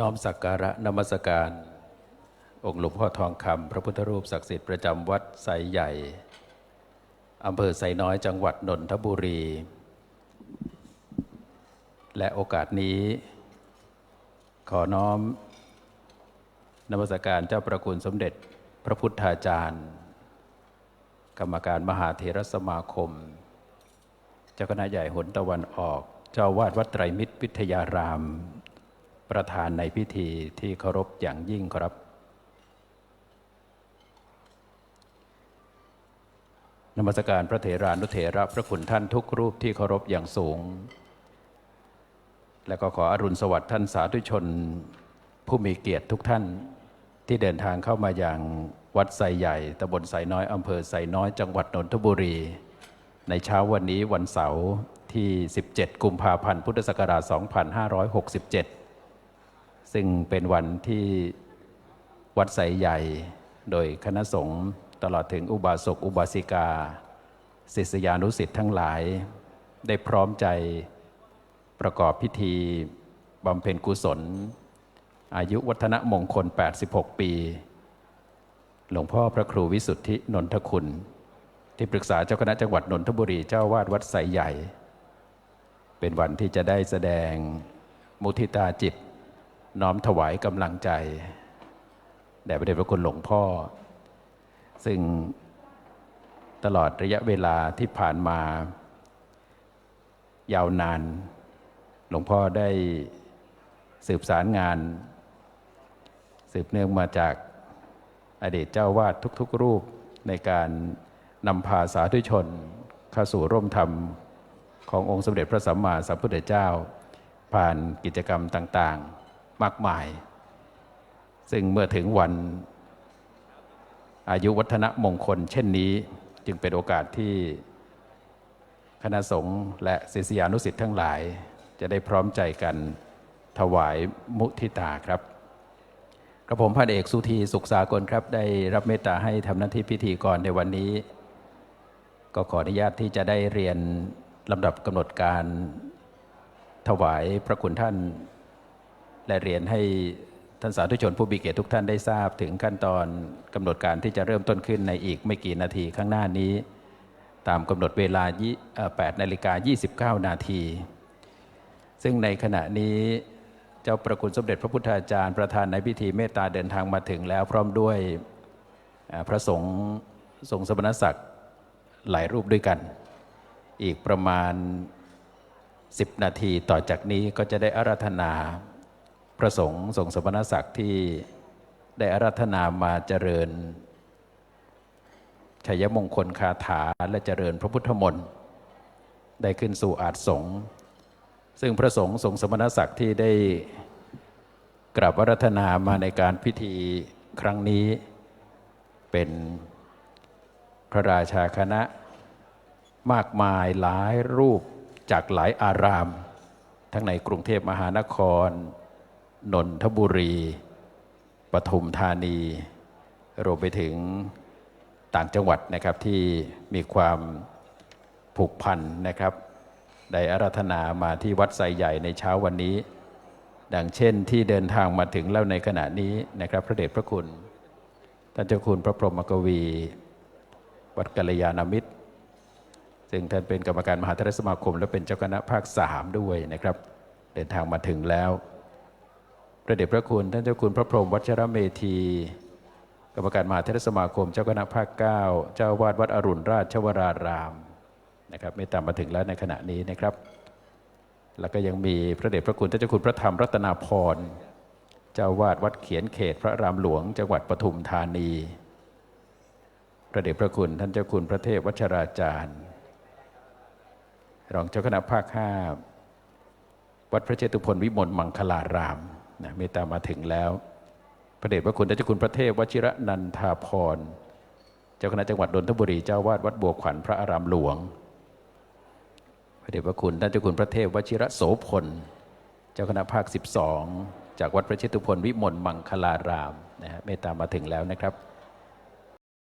น้อมสักการะนมัสการ องค์หลวงพ่อทองคำพระพุทธรูปศักดิ์สิทธิ์ประจำวัดไซใหญ่อำเภอไซน้อยจังหวัดนนทบุรี และโอกาสนี้ ขอน้อมนมัสการเจ้าประคุณสมเด็จพระพุทธาจารย์ กรรมการมหาเถรสมาคม เจ้าคณะใหญ่หนตะวันออก เจ้าวาดวัดไตรมิตรวิทยาราม ประธานในพิธีที่เคารพอย่างยิ่งครับ นมัสการพระเถรานุเถระพระคุณท่านทุกรูปที่เคารพอย่างสูง และก็ขออรุณสวัสดิ์ท่านสาธุชน ผู้มีเกียรติทุกท่านที่เดินทางเข้ามาอย่างวัดไซใหญ่ตำบลไซน้อยอำเภอไซน้อยจังหวัดนนทบุรี ในเช้าวันนี้วันเสาร์ที่ 17 กุมภาพันธ์ พุทธศักราช 2567 ซึ่งเป็นวันที่วัดไซใหญ่ โดยคณะสงฆ์ตลอดถึงอุบาสกอุบาสิกาศิษยานุสิ์ทั้งหลาย ได้พร้อมใจประกอบพิธีบำเพ็ญกุศล อายุวัฒนมงคล 86 ปี หลวงพ่อพระครูวิสุทธินนทคุณ ที่ปรึกษาเจ้าคณะจังหวัดนนทบุรีเจ้าวาดวัดไสใหญ่ เป็นวันที่จะได้แสดงมุทิตาจิต น้อมถวายกำลังใจ แด่พระเดชพระคุณหลวงพ่อ ซึ่งตลอดระยะเวลาที่ผ่านมา ยาวนาน หลวงพ่อได้สืบสารงาน สืบเนื่องมาจากอดีตเจ้าวาดทุกๆ รูปในการนำพาสาธุชนเข้าสู่ร่วมธรรมขององค์สมเด็จพระสัมมาสัมพุทธเจ้า ผ่านกิจกรรมต่าง ๆ มากมาย ซึ่งเมื่อถึงวันอายุวัฒนมงคล เช่นนี้จึงเป็นโอกาสที่คณะสงฆ์และศิษยานุสิษย์ทั้งหลาย จะได้พร้อมใจกันถวายมุทิตาครับกระผมพันเอกสุธีสุขสากลครับ ได้รับเมตตาให้ทำหน้าที่พิธีกรในวันนี้ ก็ขออนุญาตที่จะได้เรียนลำดับกำหนดการถวายพระคุณท่าน และเรียนให้ท่านสาธุชนผู้มีเกียรติทุกท่านได้ทราบถึงขั้นตอนกำหนดการที่จะเริ่มต้นขึ้นในอีกไม่กี่นาทีข้างหน้านี้ ตามกำหนดเวลา 8 นาฬิกา 29 นาที ซึ่งในขณะนี้เจ้าประคุณสมเด็จพระพุทธาจารย์ประธานในพิธีเมตตาเดินทางมาถึงแล้วพร้อมด้วยพระสงฆ์ทรงสมณศักดิ์หลายรูปด้วยกัน อีกประมาณ 10 นาทีต่อจากนี้ก็จะได้อาราธนา ระสงฆ์ทรงสมณศักดิ์ที่ได้อาราธนามาเจริญชัยมงคลคาถาและเจริญพระพุทธมนต์ได้ขึ้นสู่อาจสงฆ์ซึ่งพระสงฆ์ทรงสมณศักดิ์ที่ได้กราบอารัธนามาในการพิธีครั้งนี้ เป็นพระราชาคณะมากมายหลายรูปจากหลายอาราม ทั้งในกรุงเทพมหานคร นนทบุรี ปทุมธานี รวมไปถึงต่างจังหวัดนะครับที่มีความผูกพันนะครับได้อาราธนามาที่วัดไซใหญ่ในเช้าวันนี้ ดังเช่นที่เดินทางมาถึงแล้วในขณะนี้นะครับ พระเดชพระคุณท่านเจ้าคุณพระพรหมกวี วัดกัลยาณมิตร ซึ่งท่านเป็นกรรมการมหาเทรสมาคม และเป็นเจ้าคณะภาคสามด้วยนะครับ เดินทางมาถึงแล้ว ระเดชพระคุณท่านเจ้าคุณพระพรหมวัชรเมธี กรรมการมหาเทรสมาคม เจ้าคณะภาคเก้าเจ้าวาดวัดอรุณราชวรารามนะครับไม่ตามมาถึงแล้วในขณะนี้นะครับ แล้วก็ยังมีพระเดชพระคุณท่านเจ้าคุณพระธรรมรัตนาพรเจ้าวาดวัดเขียนเขตพระรามหลวง จังหวัดปทุมธานี พระเดชพระคุณท่านเจ้าคุณพระเทพวัชราจารย์ รองเจ้าคณะภาคห้าวัดพระเจตุพนวิมลมังคลาราม นะเมตตามาถึงแล้ว พระเดชพระคุณท่านเจ้าคุณพระเทพวชิระนันทาพร เจ้าคณะจังหวัดนนทบุรีเจ้าวาดวัดบัวขวัญพระอารามหลวง พระเดชพระคุณท่านเจ้าคุณพระเทพวชิระโสพล เจ้าคณะภาค 12 จากวัดพระเชตุพนวิมลมังคลารามนะฮะเมตตามาถึงแล้วนะครับ